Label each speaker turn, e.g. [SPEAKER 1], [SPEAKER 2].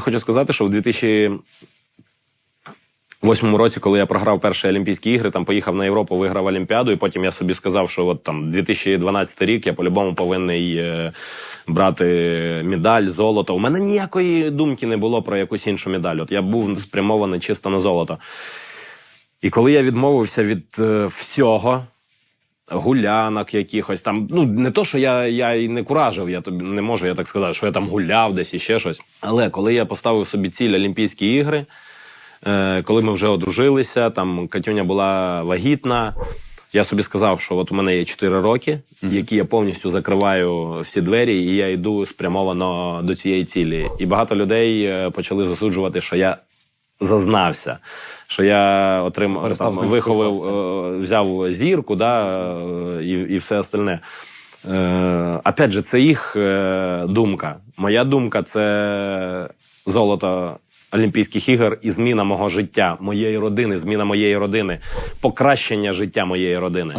[SPEAKER 1] Хочу сказати, що в 2008 році, коли я програв перші Олімпійські ігри, там поїхав на Європу, виграв Олімпіаду, і потім я собі сказав, що от там 2012 рік я по-любому повинний е, брати медаль, золото. У мене ніякої думки не було про якусь іншу медаль. От я був спрямований чисто на золото. І коли я відмовився від е, всього, гулянок якихось там. Ну не то, що я, я і не куражив, я тобі не можу я так сказати, що я там гуляв десь і ще щось. Але коли я поставив собі ціль Олімпійські ігри, е, коли ми вже одружилися, там Катюня була вагітна. Я собі сказав, що от у мене є 4 роки, які я повністю закриваю всі двері, і я йду спрямовано до цієї цілі. І багато людей е, почали засуджувати, що я зазнався, що я отримав там, виховав, е, взяв зірку, да, е, і, і все остальне. Е, опять же, це їх е, думка. Моя думка це золото Олімпійських ігор і зміна мого життя, моєї родини, зміна моєї родини, покращення життя моєї родини.